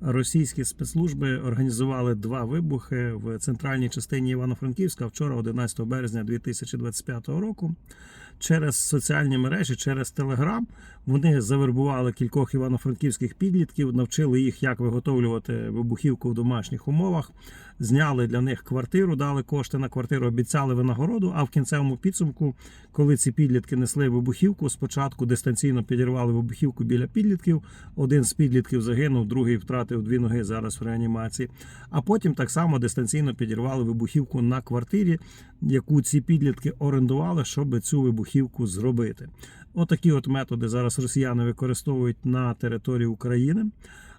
Російські спецслужби організували два вибухи в центральній частині Івано-Франківська вчора, 11 березня 2025 року. Через соціальні мережі, через Телеграм вони завербували кількох івано-франківських підлітків, навчили їх, як виготовлювати вибухівку в домашніх умовах, зняли для них квартиру, дали кошти на квартиру, обіцяли винагороду. А в кінцевому підсумку, коли ці підлітки несли вибухівку, спочатку дистанційно підірвали вибухівку біля підлітків. Один з підлітків загинув, другий втратив дві ноги зараз в реанімації. А потім так само дистанційно підірвали вибухівку на квартирі, яку ці підлітки орендували, щоб цю вибухівку зробити. Отакі от методи зараз росіяни використовують на території України.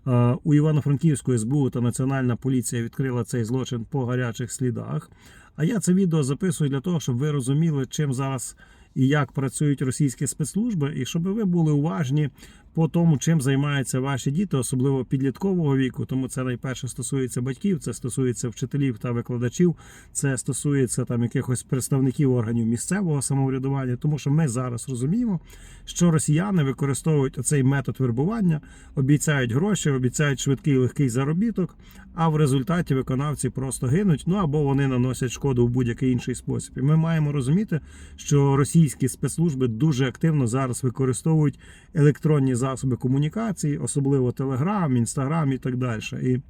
Е, У Івано-Франківську СБУ та Національна поліція відкрила цей злочин по гарячих слідах. А я це відео записую для того, щоб ви розуміли, чим зараз і як працюють російські спецслужби, і щоб ви були уважні по тому, чим займаються ваші діти, особливо підліткового віку. Тому це найперше стосується батьків, це стосується вчителів та викладачів, це стосується там якихось представників органів місцевого самоврядування. Тому що ми зараз розуміємо, що росіяни використовують оцей метод вербування, обіцяють гроші, обіцяють швидкий легкий заробіток. А в результаті виконавці просто гинуть. Ну або вони наносять шкоду в будь-який інший спосіб. І ми маємо розуміти, що російські спецслужби дуже активно зараз використовують електронні засоби комунікації, особливо Телеграм, Інстаграм і так далі. І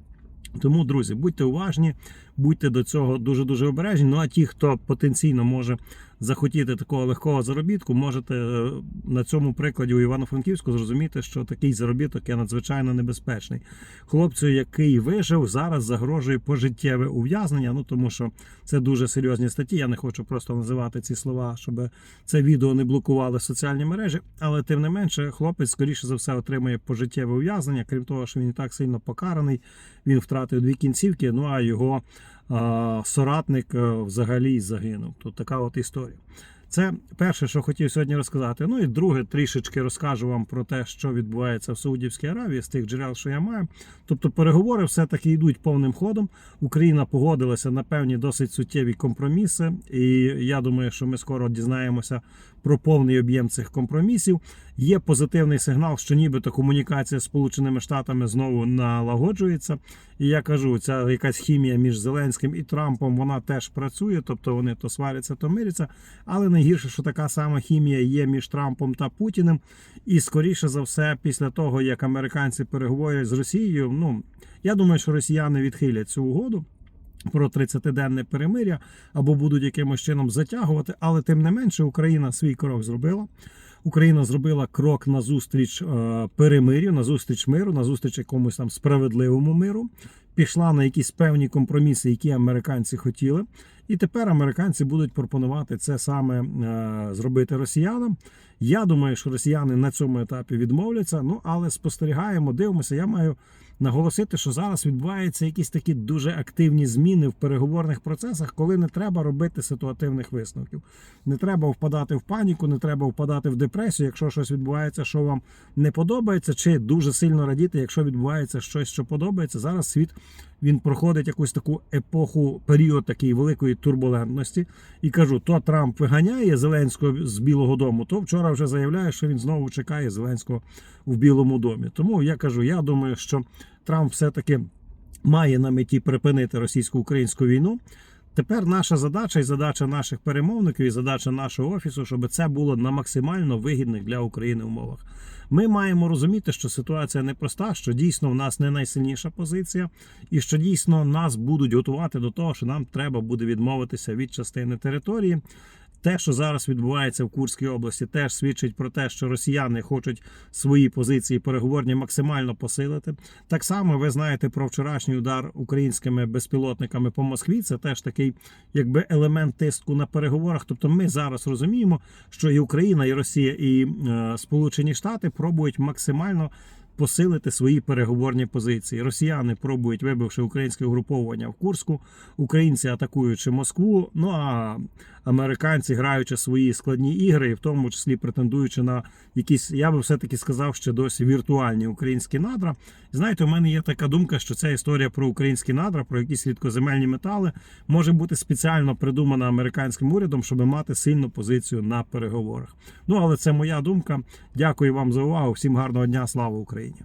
тому, друзі, будьте уважні, будьте до цього дуже дуже обережні. Ну а ті, хто потенційно може захотіти такого легкого заробітку, можете е, на цьому прикладі у Івано-Франківську зрозуміти, що такий заробіток є надзвичайно небезпечний. Хлопцю, який вижив, зараз загрожує пожиттєве ув'язнення. Ну тому що це дуже серйозні статті. Я не хочу просто називати ці слова, щоб це відео не блокували соціальні мережі. Але тим не менше, хлопець скоріше за все отримує пожиттєве ув'язнення. Крім того, що він і так сильно покараний. Він втратив дві кінцівки. Ну а його соратник е, взагалі загинув. Тут така от історія. Це перше, що хотів сьогодні розказати. Ну і друге, трішечки розкажу вам про те, що відбувається в Саудівській Аравії з тих джерел, що я маю. Тобто переговори все-таки йдуть повним ходом. Україна погодилася на певні досить суттєві компроміси, і я думаю, що ми скоро дізнаємося про повний об'єм цих компромісів. Є позитивний сигнал, що нібито комунікація з Сполученими Штатами знову налагоджується. І я кажу, ця якась хімія між Зеленським і Трампом вона теж працює, тобто вони то сваряться, то миряться. Але найгірше, що така сама хімія є між Трампом та Путіним. І скоріше за все, після того як американці переговорять з Росією, ну я думаю, що росіяни відхилять цю угоду. Про 30-денне перемиря або будуть якимось чином затягувати, але тим не менше Україна свій крок зробила. Україна зробила крок назустріч е, перемир'ю, назустріч миру, назустріч якомусь там справедливому миру. Пішла на якісь певні компроміси, які американці хотіли. І тепер американці будуть пропонувати це саме е, зробити росіянам. Я думаю, що росіяни на цьому етапі відмовляться. Ну але спостерігаємо, дивимося. Я маю наголосити, що зараз відбуваються якісь такі дуже активні зміни в переговорних процесах, коли не треба робити ситуативних висновків. Не треба впадати в паніку, не треба впадати в депресію, якщо щось відбувається, що вам не подобається, чи дуже сильно радіти, якщо відбувається щось, що подобається. Зараз світ він проходить якусь таку епоху, період такої великої турбулентності. І кажу, то Трамп виганяє Зеленського з Білого Дому, то вчора вже заявляє, що він знову чекає Зеленського в Білому домі. Тому я кажу, я думаю, що Трамп все-таки має на меті припинити російсько-українську війну. Тепер наша задача і задача наших перемовників, і задача нашого офісу, щоб це було на максимально вигідних для України умовах. Ми маємо розуміти, що ситуація непроста, що дійсно в нас не найсильніша позиція, і що дійсно нас будуть готувати до того, що нам треба буде відмовитися від частини території. Те, що зараз відбувається в Курській області, теж свідчить про те, що росіяни хочуть свої позиції переговорні максимально посилити. Так само ви знаєте про вчорашній удар українськими безпілотниками по Москві. Це теж такий, якби елемент тиску на переговорах. Тобто, ми зараз розуміємо, що і Україна, і Росія, і е, Сполучені Штати пробують максимально. Посилити свої переговорні позиції. Росіяни пробують, вибивши українське угруповування в Курську, українці атакуючи Москву. Ну а американці граючи свої складні ігри, і в тому числі претендуючи на якісь, я би все-таки сказав, ще досі віртуальні українські надра. І знаєте, у мене є така думка, що ця історія про українські надра, про якісь рідкоземельні метали, може бути спеціально придумана американським урядом, щоб мати сильну позицію на переговорах. Ну але це моя думка. Дякую вам за увагу. Всім гарного дня. Слава Україні!